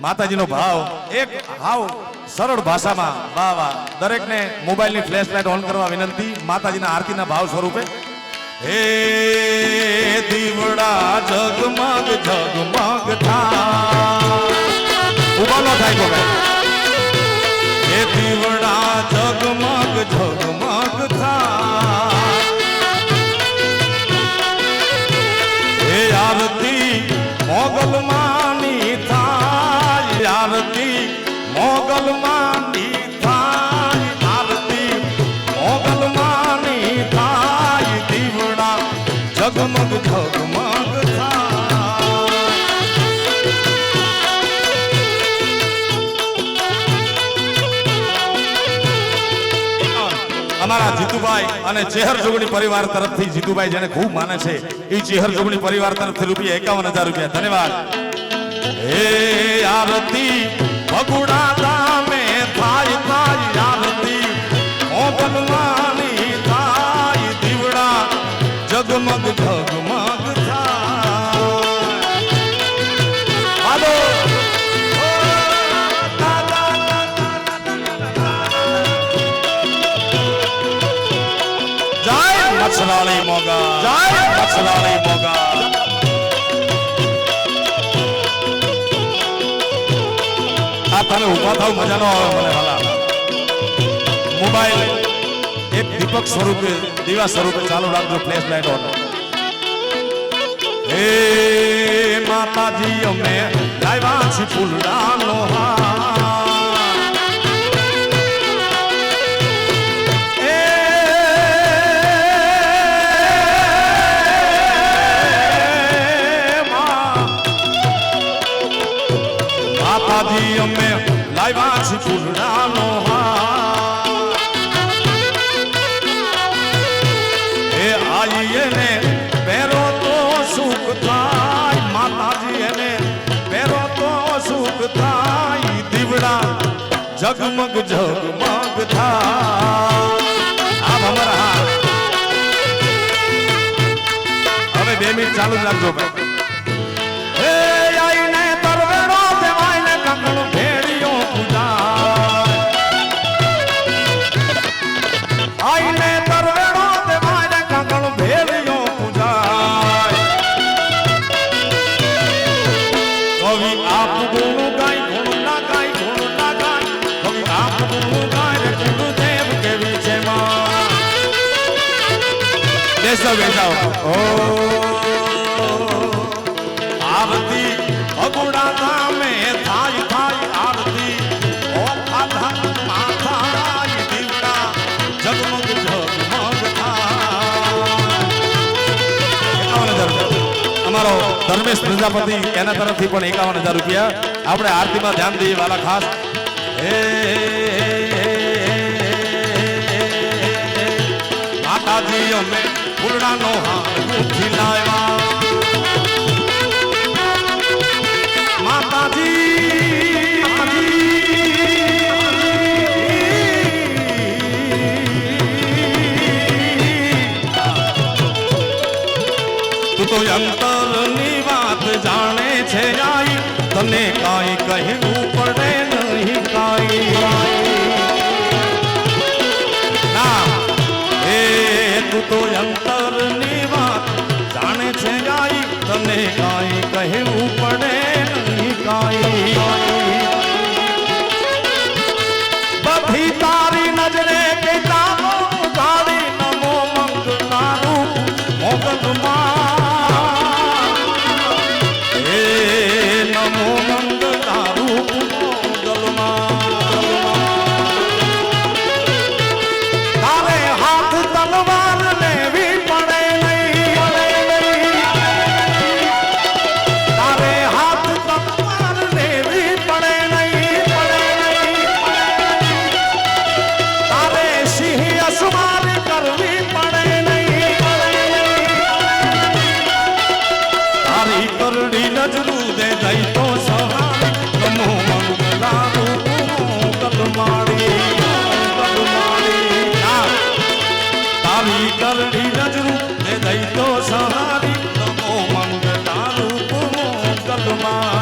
માતાજીનો ભાવ, એક હાવ સરળ ભાષામાં વાહ દરેકને મોબાઈલની ફ્લેશ લાઇટ ઓન કરવા વિનંતી, માતાજીના આરતીના ભાવ સ્વરૂપે. હે દીવડા, જગમગ જગમગ થાય ઊભા ન થાય તો અમારા જીતુભાઈ અને ચેહર જોગણી પરિવાર તરફથી, જીતુભાઈ જેને ખૂબ માને છે, એ ચેહર જોગણી પરિવાર તરફથી રૂપિયા એકાવન હજાર રૂપિયા. ધન્યવાદ. હે આરતી, ભગુડા હાલો જય મચ્છરાળી મોગા જય મચ્છરાળી મોગા આ તમે ઊભા થાવ મજા ન આવે મને મોબાઈલ એક દીપક સ્વરૂપે, દીવા સ્વરૂપે ચાલુ રાખજો ફ્લેશ લાઈટ ઓન હે માતાજી, અમે લાવ્યા છીએ ફૂલડા લોહા માતાજી, અમે લાવ્યા છીએ ફૂલડા હાર. જગમગ જગમગ થાય આપ અમારા હા હવે બે મિનિટ ચાલુ જ રાખજો ભાઈ. બેસો બેસો ઓ આરતી અગુડા ગામે થાય થાય આરતી ઓ આધા માથાય દીવડા જગમગ જગમગ થાય એકાવન હજાર રૂપિયા. અમારો ધર્મેશ પ્રજાપતિ એના તરફથી પણ એકાવન હજાર રૂપિયા આપણે આરતીમાં ધ્યાન દઈએ વાલા ખાસ હે માતાજી અમે ફૂલડાનો હાર લાવ્યા. তোমার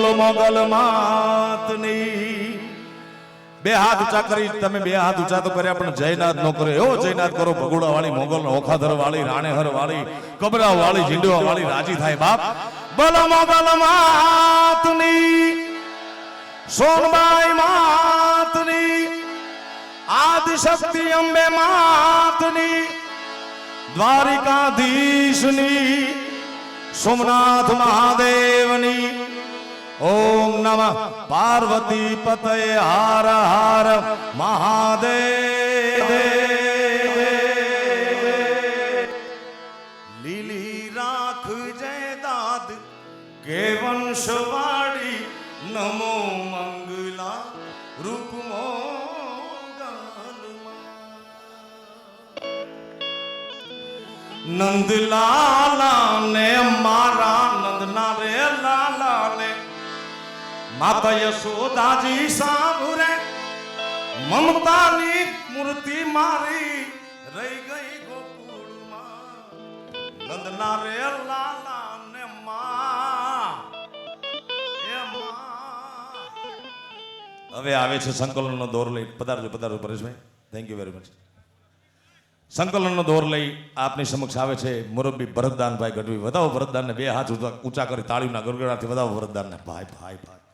મોગલ માતની. બે હાથ ઊંચા કરી તમે બે હાથ ઊંચા તો કર્યા, પણ જયનાથ નો કરે એવો જયનાથ કરો ભગોડા વાળી મોગલ ઓખાધર વાળી રાણેહર વાળી કબરા વાળી ઝીંડવા વાળી રાજી થાય બાપ. બોલો મોગલ માતની. સોનબાઈ માતની. આદિશક્તિ અંબે માતની. દ્વારિકાધીશની. સોમનાથ મહાદેવની. ઓમ નમ. પાર્વતી પતય હાર હાર મહાદેવ. લીલી રાખ જય દાદ. કે વંશવાળી નમો મંગલા રૂપમો નંદલાલા ને મારા માતા યશોદાજી સામુરે મમતાની મૂર્તિ મારી રહી ગઈ ગોકુળમાં. નંદના રે લાલા ને હવે આવે છે સંકલનનો દોર લઈ, પધારજો પધારજો Pareshbhai. Thank you very much સંકલનનો દોર લઈ આપની સમક્ષ આવે છે મુરબ્બી ભરતદાનભાઈ ગઢવી. વધાવો ભરતદાનને બે હાથ ઊંચા કરી તાળીના ગરગડાથી વધાવો ભરતદાનને. ભાઈ ભાઈ ભાઈ.